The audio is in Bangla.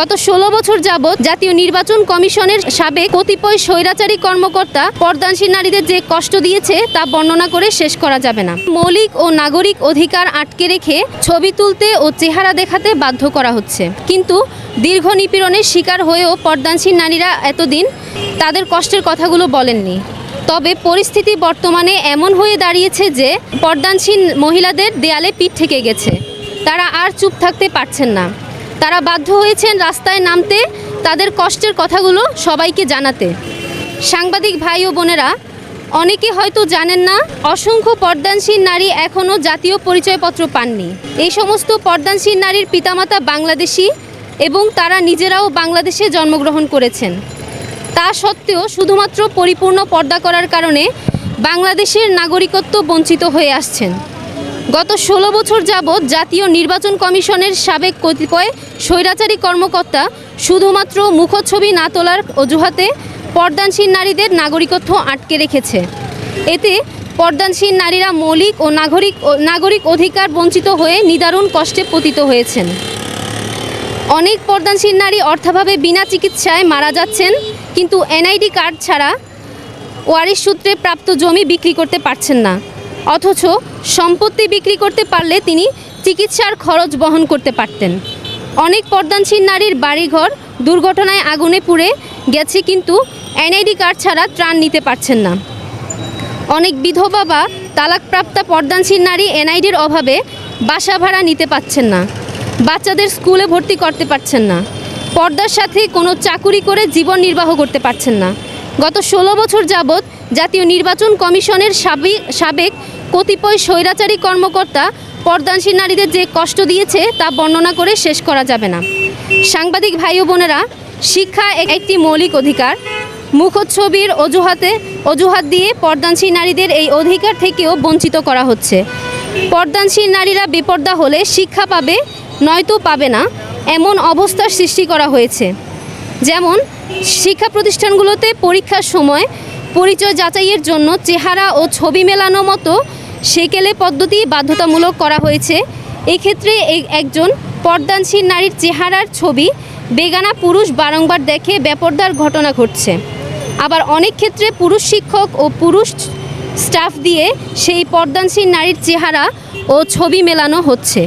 গত ষোলো বছর যাবৎ জাতীয় নির্বাচন কমিশনের সাবেক কতিপয় স্বৈরাচারী কর্মকর্তা পর্দানশীল নারীদের যে কষ্ট দিয়েছে তা বর্ণনা করে শেষ করা যাবে না। মৌলিক ও নাগরিক অধিকার আটকে রেখে ছবি তুলতে ও চেহারা দেখাতে বাধ্য করা হচ্ছে। কিন্তু দীর্ঘ নিপীড়নের শিকার হয়েও পর্দানশীল নারীরা এতদিন তাদের কষ্টের কথাগুলো বলেননি। তবে পরিস্থিতি বর্তমানে এমন হয়ে দাঁড়িয়েছে যে পর্দানশীল মহিলাদের দেয়ালে পিঠ থেকে গেছে। তারা আর চুপ থাকতে পারছেন না। তারা বাধ্য হয়েছেন রাস্তায় নামতে তাদের কষ্টের কথাগুলো সবাইকে জানাতে। সাংবাদিক ভাই ও বোনেরা, অনেকে হয়তো জানেন না, অসংখ্য পর্দানশীল নারী এখনও জাতীয় পরিচয়পত্র পাননি। এই সমস্ত পর্দানশীল নারীর পিতামাতা বাংলাদেশি এবং তারা নিজেরাও বাংলাদেশে জন্মগ্রহণ করেছেন। তা সত্ত্বেও শুধুমাত্র পরিপূর্ণ পর্দা করার কারণে বাংলাদেশের নাগরিকত্ব বঞ্চিত হয়ে আসছেন। গত ষোলো বছর যাবৎ জাতীয় নির্বাচন কমিশনের সাবেক কতিপয় স্বৈরাচারী কর্মকর্তা শুধুমাত্র মুখচ্ছবি না তোলার অজুহাতে পর্দানশীল নারীদের নাগরিকত্ব আটকে রেখেছে। এতে পর্দানশীল নারীরা মৌলিক ও নাগরিক নাগরিক অধিকার বঞ্চিত হয়ে নিদারুণ কষ্টে পতিত হয়েছেন। অনেক পর্দানশীল নারী অর্থাভাবে বিনা চিকিৎসায় মারা যাচ্ছেন, কিন্তু এনআইডি কার্ড ছাড়া ওয়ারিশ সূত্রে প্রাপ্ত জমি বিক্রি করতে পারছেন না। অথচ সম্পত্তি বিক্রি করতে পারলে তিনি চিকিৎসার খরচ বহন করতে পারতেন। অনেক পর্দানশীল নারীর বাড়িঘর দুর্ঘটনায় আগুনে পুড়ে গেছে কিন্তু এনআইডি কার্ড ছাড়া ত্রাণ নিতে পারছেন না। অনেক বিধবা বা তালাকপ্রাপ্তা পর্দানশীল নারী এনআইডির অভাবে বাসা ভাড়া নিতে পারছেন না, বাচ্চাদের স্কুলে ভর্তি করতে পারছেন না, পর্দার সাথে কোনো চাকুরি করে জীবন নির্বাহ করতে পারছেন না। গত ষোলো বছর যাবৎ জাতীয় নির্বাচন কমিশনের সাবেক সাবেক কতিপয় স্বৈরাচারী কর্মকর্তা পর্দানশীল নারীদের যে কষ্ট দিয়েছে তা বর্ণনা করে শেষ করা যাবে না। সাংবাদিক ভাই ও বোনেরা, শিক্ষা একটি মৌলিক অধিকার। মুখচ্ছবির অজুহাতে অজুহাত দিয়ে পর্দানশীল নারীদের এই অধিকার থেকেও বঞ্চিত করা হচ্ছে। পর্দানশীল নারীরা বেপর্দা হলে শিক্ষা পাবে, নয়তো পাবে না, এমন অবস্থার সৃষ্টি করা হয়েছে। যেমন, শিক্ষা প্রতিষ্ঠানগুলোতে পরীক্ষার সময় পরিচয় যাচাইয়ের জন্য চেহারা ও ছবি মেলানো মতো সেকেলে পদ্ধতি বাধ্যতামূলক করা হয়েছে। এক্ষেত্রে একজন পর্দানশীল নারীর চেহারার ছবি বেগানা পুরুষ বারংবার দেখে বেপর্দার ঘটনা ঘটছে। আবার অনেক ক্ষেত্রে পুরুষ শিক্ষক ও পুরুষ স্টাফ দিয়ে সেই পর্দানশীল নারীর চেহারা ও ছবি মেলানো হচ্ছে।